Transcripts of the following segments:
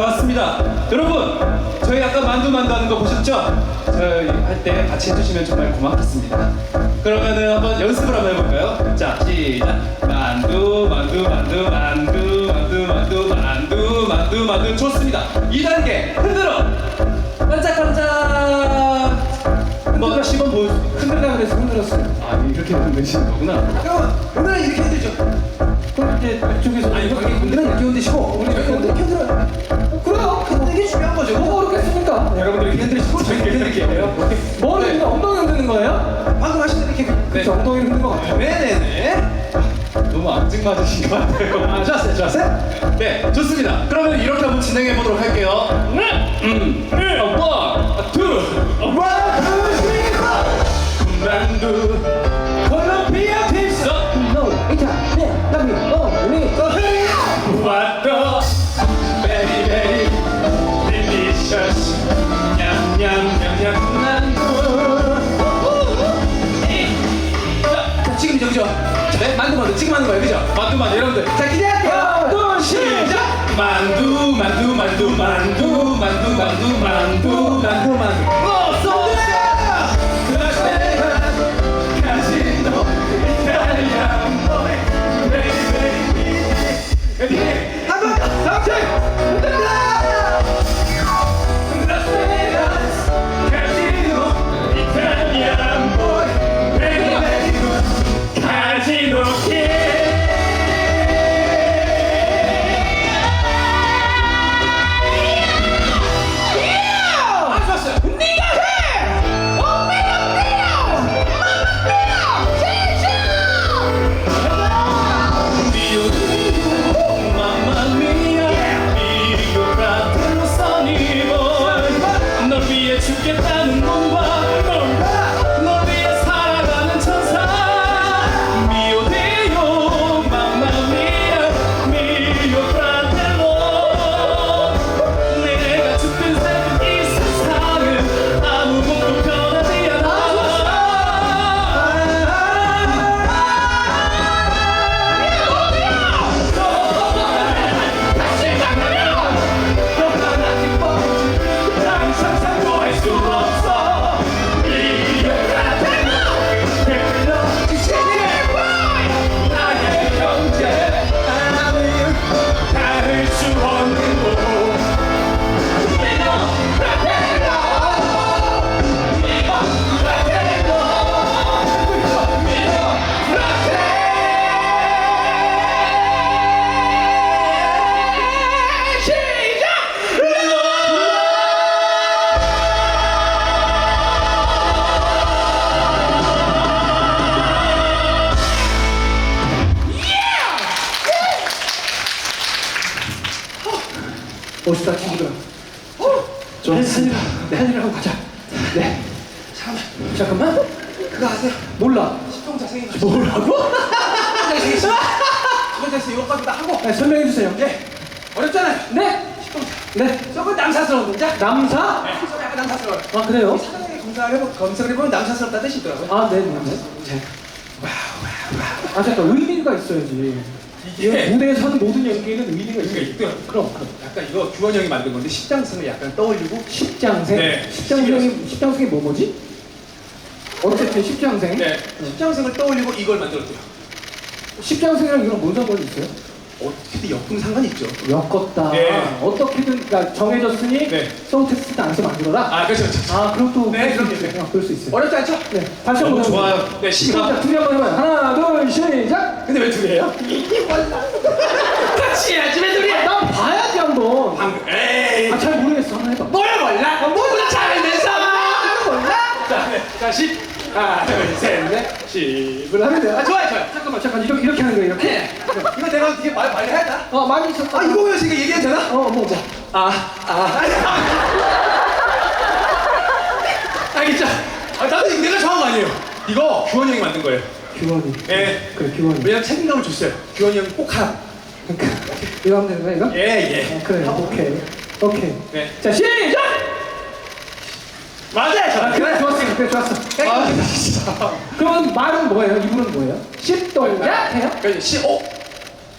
돌아왔습니다. 여러분, 저희 아까 만두 만두 하는 거 보셨죠? 저희 할 때 같이 해주시면 정말 고맙겠습니다. 그러면은 한번 연습을 한번 해볼까요? 자, 시작. 만두, 만두, 만두, 만두, 만두, 만두, 만두, 만두, 만두. 좋습니다. 2단계 흔들어. 반짝반짝. 뭐 시범 보여. 흔들라 그래서 흔들었어요. 아, 이렇게 흔드시는 거구나. 그럼 오늘은 이렇게 해드리죠. 그럼 이제 이쪽에서 아니 관객 분들은 이렇게 흔드시 너무 앙증맞으신 것 같아요. 아, 좋았어요, 좋았어요. 네, 좋습니다. 그러면 이렇게 한번 진행해 보도록 할게요. 음, 원, 투, 원, 투, 쓰리, 포. 만두, 만두 만두 지금 하는 거예요, 그죠? 만두 만두 여러분들. 자, 기대할게요. 둘, 시작! 만두, 만두, 만두, 만두, 만두, 만두, 만두, 만두, 만두. 라스 멋있다, 친구들아. 좋아. 사진, 네, 사진하고 가자. 네. 잠깐만. 잠깐만. 그거 아세요? 몰라. 십동 자 생일. 뭐라고? 십동자 이것까지 다 하고. 네, 설명해 주세요. 예. 어렵잖아요. 네. 십동자. 네. 조금 남사스러운 동작. 남사? 좀 약간 남사스러워요. 아, 그래요? 사전에 검사를 해보, 검색을 해보면 남사스럽다 뜻이 있더라고요. 아, 네, 네, 네. 아, 잠깐, 의미가 있어야지. 이게 무대에서 하는 모든 연기에는 의미가 있어요. 있고요. 그럼, 그럼. 약간 이거 규원 형이 만든 건데 십장승을 약간 떠올리고 십장생? 네. 십장생이, 십장생이 뭐 뭐지? 어쨌든 십장생? 네 십장승을 떠올리고 이걸 만들었대요. 십장생이랑 이거랑 뭔 상관이 있어요? 어떻게든 역풍 상관이 있죠. 엮었다. 네. 어떻게든 그러니까 정해졌으니 네. 송텍스트 단서 만들어라. 아 그렇죠 그렇죠. 아, 그럼 또 네, 그럴 수 그럼요. 있어요. 어, 그럴 수 있어요. 어렵지 않죠? 네, 다시 한번 너무 해보세요. 좋아요. 네 시작. 자, 둘이 한번 해봐요. 하나, 둘, 시작. 근데 왜 둘이에요? 같이 해야지 왜 둘이야? 난 봐야지 한번. 방금 에이 아, 잘 모르겠어. 한번 해봐. 뭘 몰라? 모두 잘면서 몰라? 자, 네. 자, 십 하나, 둘, 셋, 넷, 십을 하면 돼요. 아, 좋아요, 좋아요. 잠깐만, 잠깐 이렇게 이렇게 하는 거예요. 이렇게. 네. 내가 어떻게 말 많이 해야 어, 많이 있었다. 아, 이거 보면서 이거 얘기해도 되나? 어, 뭐, 뭐. 아, 아. 알겠죠? 아, 나도 내가 정한 거 아니에요. 이거 규원이 형이 만든 거예요. 규원이. 예. 그래, 규원이. 왜냐면 책임감을 줬어요. 규원이 형이 꼭 하라. 그러니까 이거 하면 되는 거야, 이거? 예, 예. 어, 그래, 오케이. 오케이. 네. 자, 시작! 맞아요, 아, 그래, 좋았어. 그래, 좋았어. 아, 진짜. 그러면 말은 뭐예요? 이분은 뭐예요? 십동작 해요? 그래서 시, 어?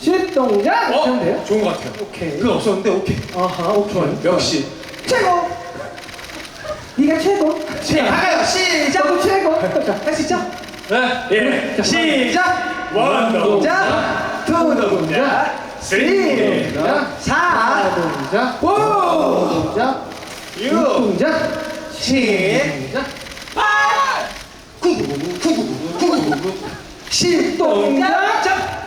이렇게 하면 돼요? 좋은 것 같아요. 오케이 그건 없었는데 오케이. 아하 오케이 역시. 최고 네가 최고 자, 가요. 시작. 너도 최고 자, 할수 있죠? 네. 예. 시작. 원 동작, 투 동작, 쓰리 동작, 사 동작 오, 동작 육, 동작 칠, 동작 팔, 구, 구, 구, 구, 구, 구, 구, 구, 구, 십 동작.